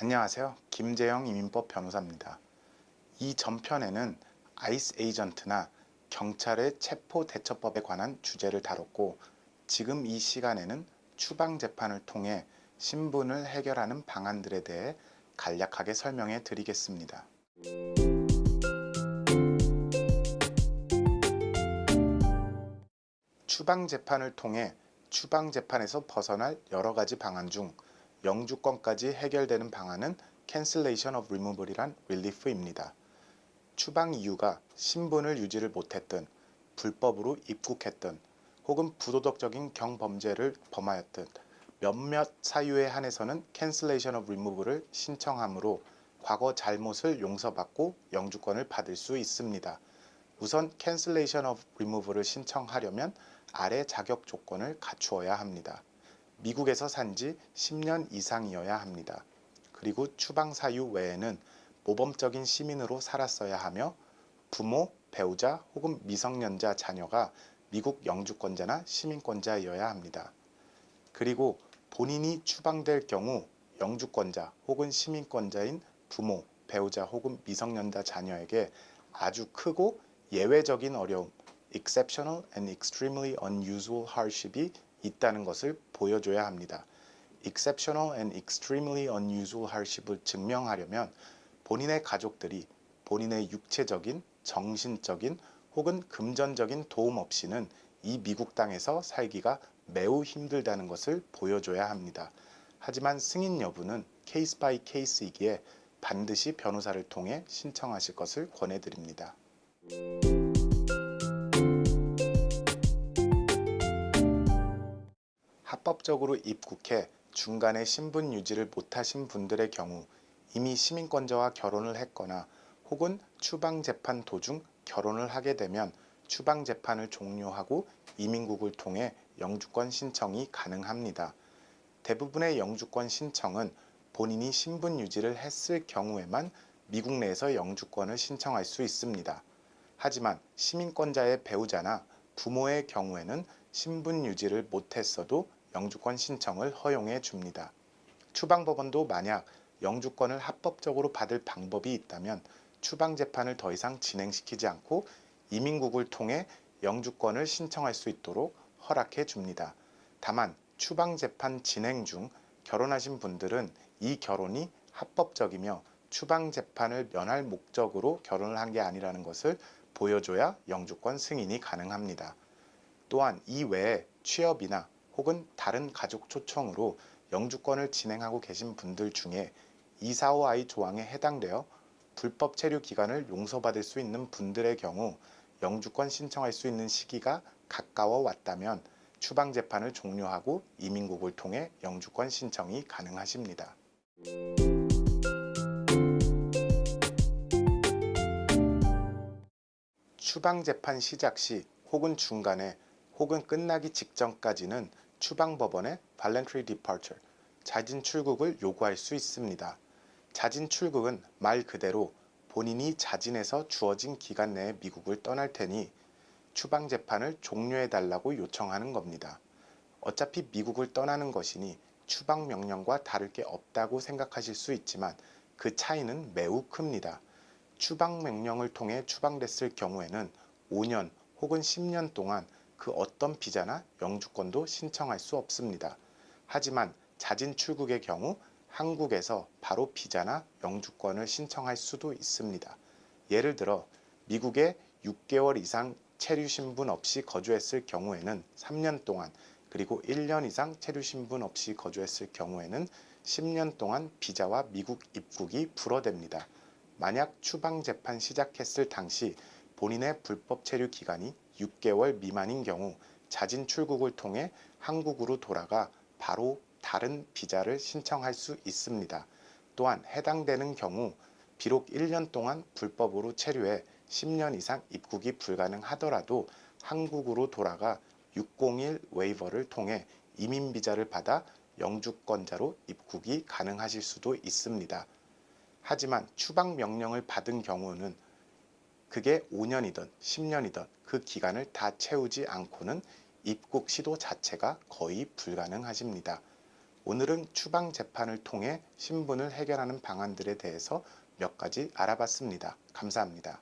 안녕하세요. 김재영 이민법 변호사입니다. 이 전편에는 아이스 에이전트나 경찰의 체포 대처법에 관한 주제를 다뤘고 지금 이 시간에는 추방 재판을 통해 신분을 해결하는 방안들에 대해 간략하게 설명해 드리겠습니다. 추방 재판을 통해 추방 재판에서 벗어날 여러 가지 방안 중 영주권까지 해결되는 방안은 cancellation of removal이란 릴리프입니다. 추방 이유가 신분을 유지를 못했든 불법으로 입국했든 혹은 부도덕적인 경범죄를 범하였든 몇몇 사유에 한해서는 cancellation of removal을 신청하므로 과거 잘못을 용서받고 영주권을 받을 수 있습니다. 우선 cancellation of removal을 신청하려면 아래 자격 조건을 갖추어야 합니다. 미국에서 산 지 10년 이상이어야 합니다. 그리고 추방 사유 외에는 모범적인 시민으로 살았어야 하며 부모, 배우자 혹은 미성년자 자녀가 미국 영주권자나 시민권자이어야 합니다. 그리고 본인이 추방될 경우 영주권자 혹은 시민권자인 부모, 배우자 혹은 미성년자 자녀에게 아주 크고 예외적인 어려움, exceptional and extremely unusual hardship이 있다는 것을 보여줘야 합니다. exceptional and extremely unusual hardship을 증명하려면 본인의 가족들이 본인의 육체적인, 정신적인 혹은 금전적인 도움 없이는 이 미국 땅에서 살기가 매우 힘들다는 것을 보여줘야 합니다. 하지만 승인 여부는 케이스 바이 케이스이기에 반드시 변호사를 통해 신청하실 것을 권해드립니다. 합법적으로 입국해 중간에 신분 유지를 못하신 분들의 경우 이미 시민권자와 결혼을 했거나 혹은 추방 재판 도중 결혼을 하게 되면 추방 재판을 종료하고 이민국을 통해 영주권 신청이 가능합니다. 대부분의 영주권 신청은 본인이 신분 유지를 했을 경우에만 미국 내에서 영주권을 신청할 수 있습니다. 하지만 시민권자의 배우자나 부모의 경우에는 신분 유지를 못했어도 영주권 신청을 허용해 줍니다. 추방법원도 만약 영주권을 합법적으로 받을 방법이 있다면 추방 재판을 더 이상 진행시키지 않고 이민국을 통해 영주권을 신청할 수 있도록 허락해 줍니다. 다만 추방 재판 진행 중 결혼하신 분들은 이 결혼이 합법적이며 추방 재판을 면할 목적으로 결혼을 한 게 아니라는 것을 보여줘야 영주권 승인이 가능합니다. 또한 이 외에 취업이나 혹은 다른 가족 초청으로 영주권을 진행하고 계신 분들 중에 245I 조항에 해당되어 불법 체류 기간을 용서받을 수 있는 분들의 경우 영주권 신청할 수 있는 시기가 가까워 왔다면 추방 재판을 종료하고 이민국을 통해 영주권 신청이 가능하십니다. 추방 재판 시작 시 혹은 중간에 혹은 끝나기 직전까지는 추방법원에 voluntary departure, 자진 출국을 요구할 수 있습니다. 자진 출국은 말 그대로 본인이 자진해서 주어진 기간 내에 미국을 떠날 테니 추방 재판을 종료해 달라고 요청하는 겁니다. 어차피 미국을 떠나는 것이니 추방 명령과 다를 게 없다고 생각하실 수 있지만 그 차이는 매우 큽니다. 추방 명령을 통해 추방됐을 경우에는 5년 혹은 10년 동안 그 어떤 비자나 영주권도 신청할 수 없습니다. 하지만 자진 출국의 경우 한국에서 바로 비자나 영주권을 신청할 수도 있습니다. 예를 들어 미국에 6개월 이상 체류 신분 없이 거주했을 경우에는 3년 동안 그리고 1년 이상 체류 신분 없이 거주했을 경우에는 10년 동안 비자와 미국 입국이 불어됩니다. 만약 추방 재판 시작했을 당시 본인의 불법 체류 기간이 6개월 미만인 경우 자진 출국을 통해 한국으로 돌아가 바로 다른 비자를 신청할 수 있습니다. 또한 해당되는 경우 비록 1년 동안 불법으로 체류해 10년 이상 입국이 불가능하더라도 한국으로 돌아가 601 웨이버를 통해 이민 비자를 받아 영주권자로 입국이 가능하실 수도 있습니다. 하지만 추방 명령을 받은 경우는 그게 5년이든 10년이든 그 기간을 다 채우지 않고는 입국 시도 자체가 거의 불가능하십니다. 오늘은 추방 재판을 통해 신분을 해결하는 방안들에 대해서 몇 가지 알아봤습니다. 감사합니다.